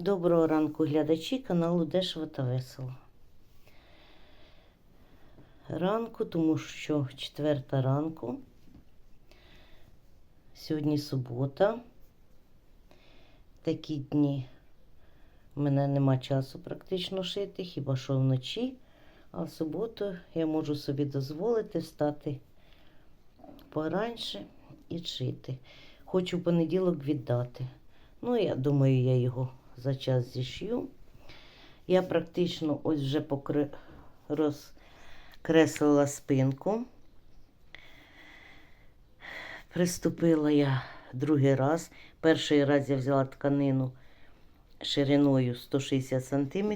Доброго ранку, глядачі каналу Дешево та Весело. Ранку, тому що четверта ранку. Сьогодні субота. Такі дні в мене нема часу практично шити, хіба що вночі. А в суботу я можу собі дозволити встати пораньше і шити. Хочу в понеділок віддати. Ну, я думаю, я його за час зішью. Я практично ось вже покри... розкреслила спинку. Приступила я другий раз. Перший раз я взяла тканину шириною 160 см,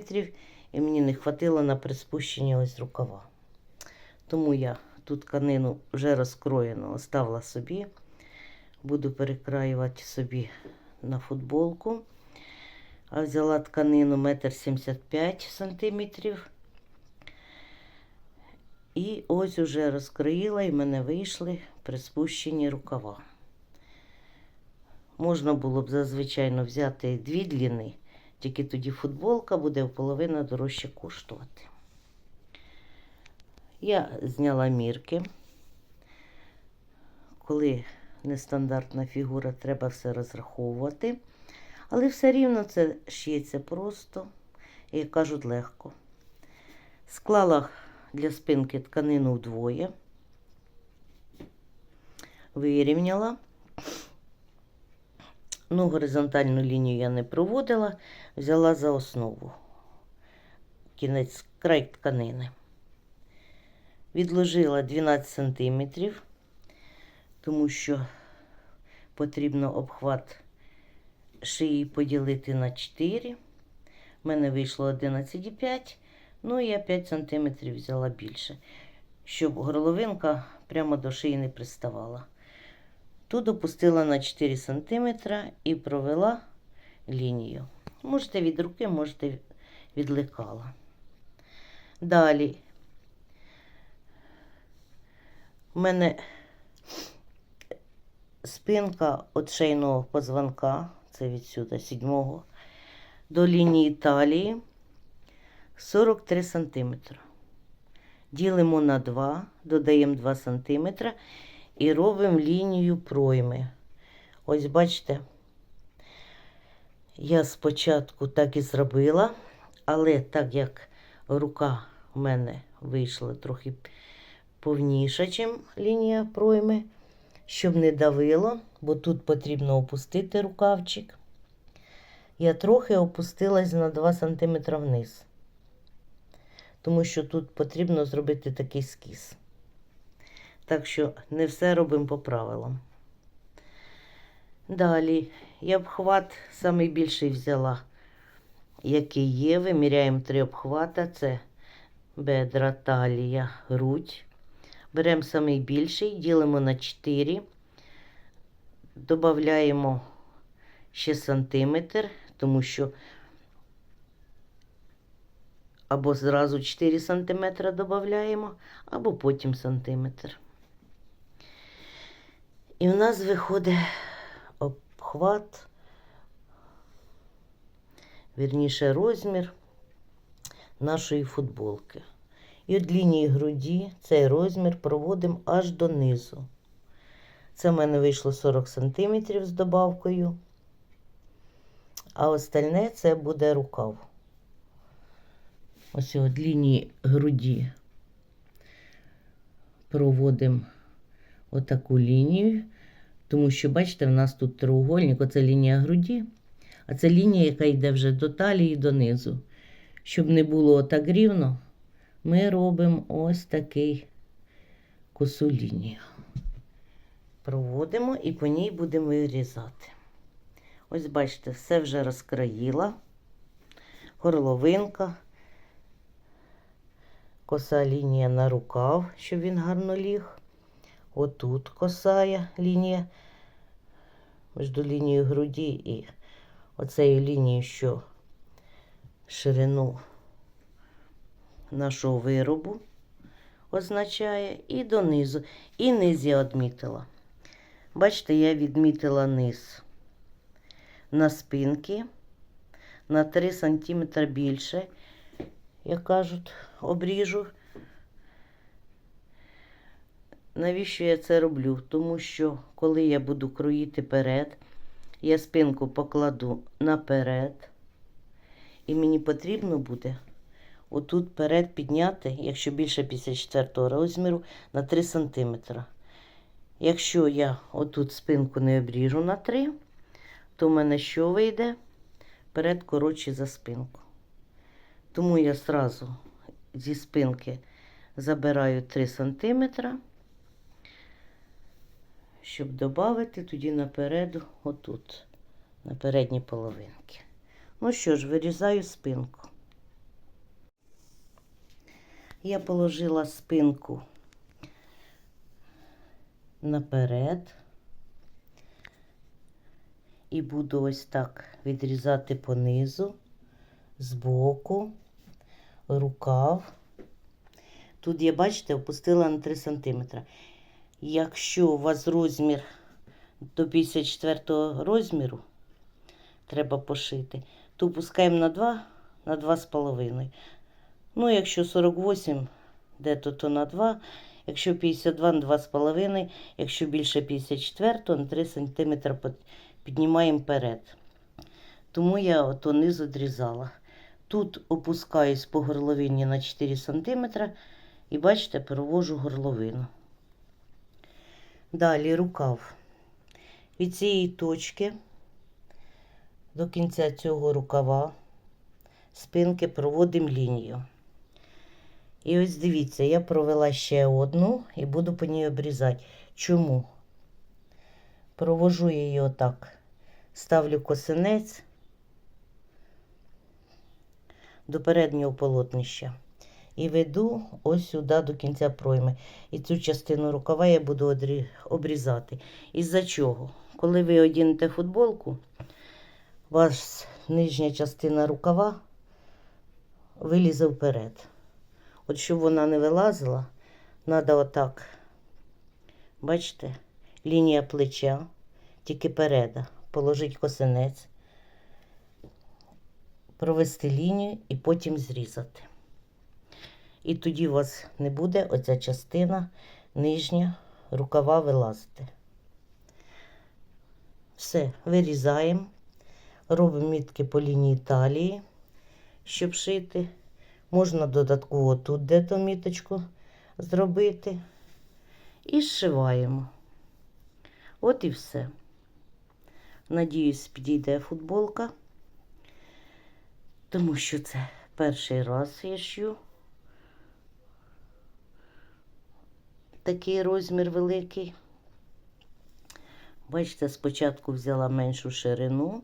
і мені не хватило на приспущення ось рукава. Тому я ту тканину вже розкроєну оставила собі. Буду перекраювати собі на футболку. А взяла тканину 1,75 см. І ось уже розкроїла, і в мене вийшли приспущені рукава. Можна було б зазвичай взяти дві длини, тільки тоді футболка буде в половину дорожче коштувати. Я зняла мірки. Коли нестандартна фігура, треба все розраховувати. Але все рівно це шиється просто, як кажуть, легко. Склала для спинки тканину вдвоє, вирівняла. Ну, горизонтальну лінію я не проводила, взяла за основу кінець край тканини. Відложила 12 см, тому що потрібно обхват шиї поділити на 4. У мене вийшло 11,5, ну я 5 см взяла більше, щоб горловинка прямо до шиї не приставала. Тут опустила на 4 см і провела лінію. Можете від руки, можете від лекала. Далі у мене спинка від шейного позвонка, це відсюди, сідьмого, до лінії талії 43 см. Ділимо на 2, додаємо 2 см і робимо лінію пройми. Ось бачите, я спочатку так і зробила, але так як рука в мене вийшла трохи повніша, ніж лінія пройми, щоб не давило, бо тут потрібно опустити рукавчик. Я трохи опустилась на 2 см вниз, тому що тут потрібно зробити такий скіз. Так що не все робимо по правилам. Далі я обхват найбільший взяла, який є. Виміряємо три обхвата. Це бедра, талія, грудь. Беремо найбільший, ділимо на 4, додаємо ще сантиметр, тому що або зразу 4 сантиметри додаємо, або потім сантиметр. І в нас виходить обхват, вірніше розмір нашої футболки. І від лінії груді цей розмір проводимо аж донизу. Це в мене вийшло 40 см з добавкою, а остальне це буде рукав. Ось від лінії груді проводимо отаку лінію, тому що, бачите, в нас тут треугольник, оце лінія груді, а це лінія, яка йде вже до талії донизу. Щоб не було отак рівно, ми робимо ось такий косу лінію. Проводимо і по ній будемо вирізати. Ось, бачите, все вже розкраїла, горловинка, коса лінія на рукав, щоб він гарно ліг. Отут косая лінія між лінією груді і оцею лінією, що ширину нашого виробу означає, і донизу. І низ я відмітила. Бачите, я відмітила низ на спинки на 3 см більше, як кажуть, обріжу. Навіщо я це роблю? Тому що коли я буду кроїти перед, я спинку покладу наперед, і мені потрібно буде отут перед підняти, якщо більше 54 розміру, на 3 см. Якщо я отут спинку не обріжу на 3, то в мене що вийде? Перед коротший за спинку. Тому я зразу зі спинки забираю 3 см, щоб додати тоді напереду, отут, на передні половинки. Ну що ж, вирізаю спинку. Я положила спинку наперед і буду ось так відрізати понизу, збоку, рукав. Тут я, бачите, опустила на 3 см. Якщо у вас розмір до 54 розміру, треба пошити, то опускаємо на 2, на 2,5. Ну, якщо 48, де-то то на 2, якщо 52 на 2,5, якщо більше 54, то на 3 см піднімаємо вперед. Тому я ото низ одрізала. Тут опускаюсь по горловині на 4 см і бачите, перевожу горловину. Далі рукав. Від цієї точки до кінця цього рукава спинки проводимо лінію. І ось дивіться, я провела ще одну і буду по ній обрізати. Чому? Провожу її отак. Ставлю косинець до переднього полотнища. І веду ось сюди до кінця пройми. І цю частину рукава я буду обрізати. Із-за чого? Коли ви одінете футболку, вас нижня частина рукава вилізе вперед. От щоб вона не вилазила, треба отак. Бачите, лінія плеча, тільки переда. Положити косинець, провести лінію і потім зрізати. І тоді у вас не буде оця частина нижня рукава вилазити. Все, вирізаємо, робимо мітки по лінії талії, щоб шити. Можна додатково тут де-то міточку зробити. І зшиваємо. От і все. Надіюсь, підійде футболка, тому що це перший раз я шью. Такий розмір великий. Бачите, спочатку взяла меншу ширину.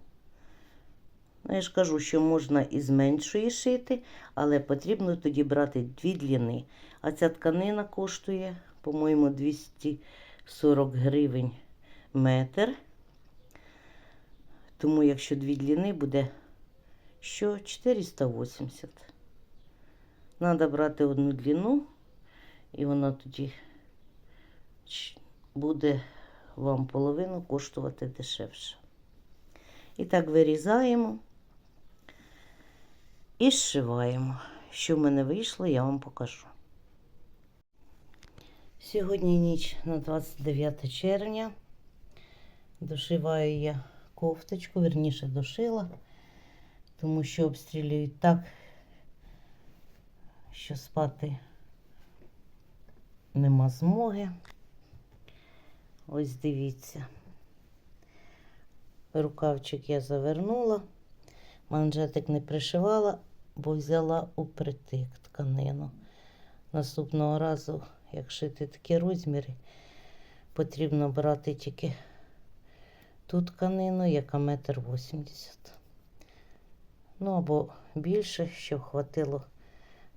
Ну, я ж кажу, що можна і з меншої шити, але потрібно тоді брати дві длини. А ця тканина коштує, по-моєму, 240 гривень метр. Тому, якщо дві длини, буде що 480. Треба брати одну длину, і вона тоді буде вам половину коштувати дешевше. І так вирізаємо і зшиваємо. Що в мене вийшло, я вам покажу. Сьогодні ніч на 29 червня. Дошиваю я кофточку, верніше дошила, тому що обстрілюють так, що спати нема змоги. Ось дивіться. Рукавчик я завернула, манжетик не пришивала, бо взяла у притик тканину. Наступного разу, як шити такі розміри, потрібно брати тільки ту тканину, яка метр вісімдесят. Ну або більше, щоб хватило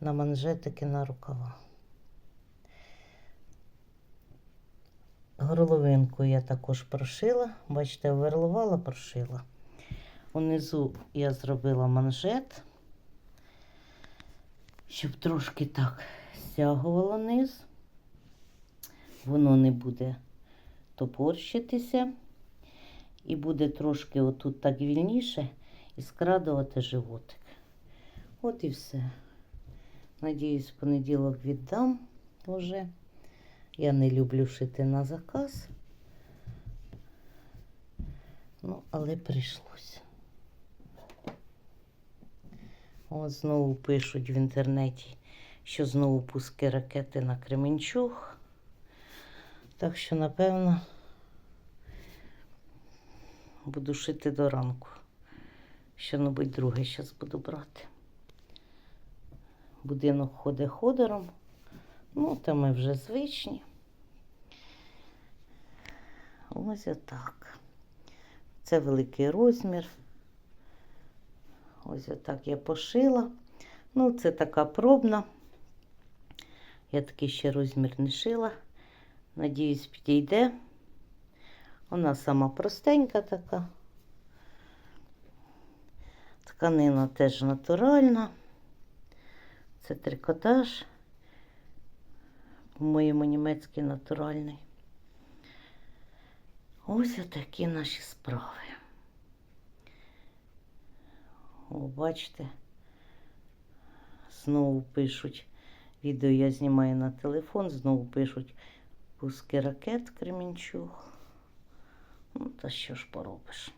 на манжетики на рукава. Горловинку я також прошила. Бачите, верлувала, прошила. Унизу я зробила манжет, щоб трошки так стягувало низ. Воно не буде топорщитися. І буде трошки отут так вільніше. і скрадувати животик. От і все. Надіюсь, в понеділок віддам уже. Я не люблю шити на заказ. Ну, але прийшлося. От знову пишуть в інтернеті, що знову пуски ракети на Кременчуг. Так що, напевно, буду шити до ранку. Що-небудь друге зараз буду брати. Будинок ходить ходором. Ну, та ми вже звичні. Ось отак. Це великий розмір. Ось отак я пошила. Ну, це така пробна. Я такий ще розмір не шила. Надіюсь, підійде. Вона сама простенька така. Тканина теж натуральна. Це трикотаж. По-моєму, німецький натуральний. Ось отакі наші справи. О, бачите, знову пишуть. Відео я знімаю на телефон, знову пишуть пуски ракет Кремінчуг. Ну, та що ж поробиш?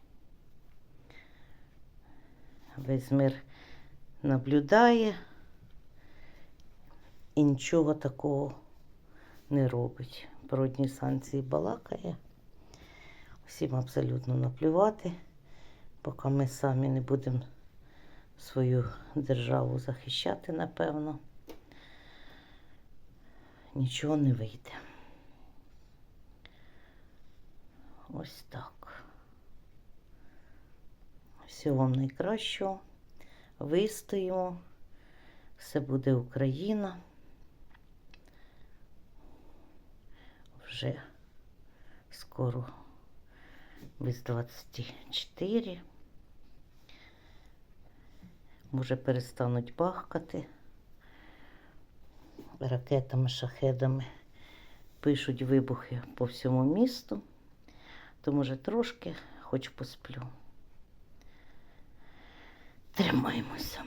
Весь мир наблюдає і нічого такого не робить. Про одні санкції балакає. Всім абсолютно наплювати, поки ми самі не будемо свою державу захищати, напевно, нічого не вийде. Ось так. Всього вам найкращого. Вистоїмо. Все буде Україна. Вже скоро без 24. Може перестануть бахкати ракетами, шахедами. Пишуть вибухи по всьому місту, то може трошки хоч посплю. Тримаємося.